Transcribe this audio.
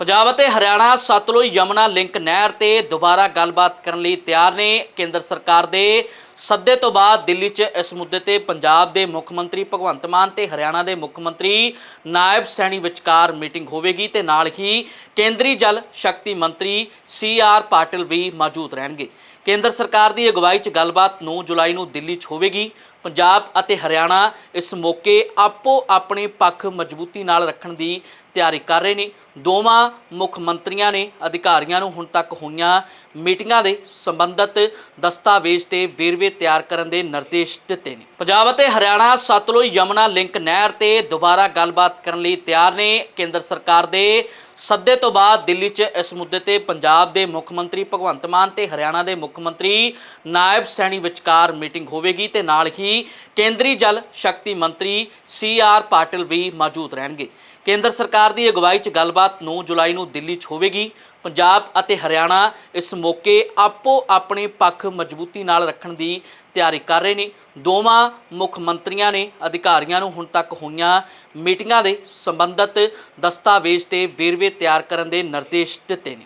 ਪੰਜਾਬ ਅਤੇ ਹਰਿਆਣਾ, ਸਤਲੁਜ, ਯਮੁਨਾ, ਲਿੰਕ ਨਹਿਰ ਤੇ ਦੁਬਾਰਾ ਗੱਲਬਾਤ ਕਰਨ ਲਈ ਤਿਆਰ ਨੇ। ਕੇਂਦਰ ਸਰਕਾਰ ਦੇ ਸੱਦੇ ਤੋਂ ਬਾਅਦ ਦਿੱਲੀ 'ਚ ਇਸ ਮੁੱਦੇ ਤੇ ਪੰਜਾਬ ਦੇ ਮੁੱਖ ਮੰਤਰੀ ਭਗਵੰਤ ਮਾਨ ਤੇ ਹਰਿਆਣਾ ਦੇ ਮੁੱਖ ਮੰਤਰੀ ਨਾਇਬ ਸੈਣੀ ਵਿਚਕਾਰ ਮੀਟਿੰਗ ਹੋਵੇਗੀ ਤੇ ਨਾਲ ਹੀ ਕੇਂਦਰੀ ਜਲ ਸ਼ਕਤੀ ਮੰਤਰੀ ਸੀ ਆਰ ਪਾਟਿਲ ਵੀ ਮੌਜੂਦ ਰਹਿਣਗੇ। ਕੇਂਦਰ ਸਰਕਾਰ ਦੀ ਅਗਵਾਈ 'ਚ ਗੱਲਬਾਤ 9 ਜੁਲਾਈ ਨੂੰ ਦਿੱਲੀ 'ਚ ਹੋਵੇਗੀ। ਪੰਜਾਬ ਅਤੇ ਹਰਿਆਣਾ ਇਸ ਮੌਕੇ ਆਪੋ ਆਪਣੇ ਪੱਖ ਮਜ਼ਬੂਤੀ ਨਾਲ ਰੱਖਣ ਦੀ ਤਿਆਰੀ ਕਰ ਰਹੇ ਨੇ। ਦੋਵਾਂ ਮੁੱਖ ਮੰਤਰੀਆਂ ਨੇ ਅਧਿਕਾਰੀਆਂ ਨੂੰ ਹੁਣ ਤੱਕ ਹੋਈਆਂ ਮੀਟਿੰਗਾਂ ਦੇ ਸੰਬੰਧਤ ਦਸਤਾਵੇਜ਼ ਤੇ ਵੇਰਵੇ ਤਿਆਰ ਕਰਨ ਦੇ ਨਿਰਦੇਸ਼ ਦਿੱਤੇ ਨੇ। ਪੰਜਾਬ ਅਤੇ ਹਰਿਆਣਾ ਸਤਲੁਜ, ਯਮੁਨਾ, ਲਿੰਕ ਨਹਿਰ ਤੇ ਦੁਬਾਰਾ ਗੱਲਬਾਤ ਕਰਨ ਲਈ ਤਿਆਰ ਨੇ। ਕੇਂਦਰ ਸਰਕਾਰ ਦੇ ਸੱਦੇ ਤੋਂ ਬਾਅਦ ਦਿੱਲੀ 'ਚ ਇਸ ਮੁੱਦੇ ਤੇ ਪੰਜਾਬ ਦੇ ਮੁੱਖ ਮੰਤਰੀ ਭਗਵੰਤ ਮਾਨ ਤੇ ਹਰਿਆਣਾ ਦੇ ਮੁੱਖ ਮੰਤਰੀ ਨਾਇਬ ਸੈਣੀ ਵਿਚਕਾਰ ਮੀਟਿੰਗ ਹੋਵੇਗੀ ਤੇ ਨਾਲ ਹੀ ਕੇਂਦਰੀ ਜਲ ਸ਼ਕਤੀ ਮੰਤਰੀ ਸੀ ਆਰ ਪਾਟਿਲ ਵੀ ਮੌਜੂਦ ਰਹਿਣਗੇ। ਕੇਂਦਰ ਸਰਕਾਰ ਦੀ ਅਗਵਾਈ 'ਚ ਗੱਲਬਾਤ 9 ਜੁਲਾਈ ਨੂੰ ਦਿੱਲੀ 'ਚ ਹੋਵੇਗੀ। ਪੰਜਾਬ ਅਤੇ ਹਰਿਆਣਾ ਇਸ ਮੌਕੇ ਆਪੋ ਆਪਣੇ ਪੱਖ ਮਜ਼ਬੂਤੀ ਨਾਲ ਰੱਖਣ ਦੀ ਤਿਆਰੀ ਕਰ ਰਹੇ ਨੇ। ਦੋਵਾਂ ਮੁੱਖ ਮੰਤਰੀਆਂ ਨੇ ਅਧਿਕਾਰੀਆਂ ਨੂੰ ਹੁਣ ਤੱਕ ਹੋਈਆਂ ਮੀਟਿੰਗਾਂ ਦੇ ਸੰਬੰਧਤ ਦਸਤਾਵੇਜ਼ ਤੇ ਵੇਰਵੇ ਤਿਆਰ ਕਰਨ ਦੇ ਨਿਰਦੇਸ਼ ਦਿੱਤੇ ਨੇ।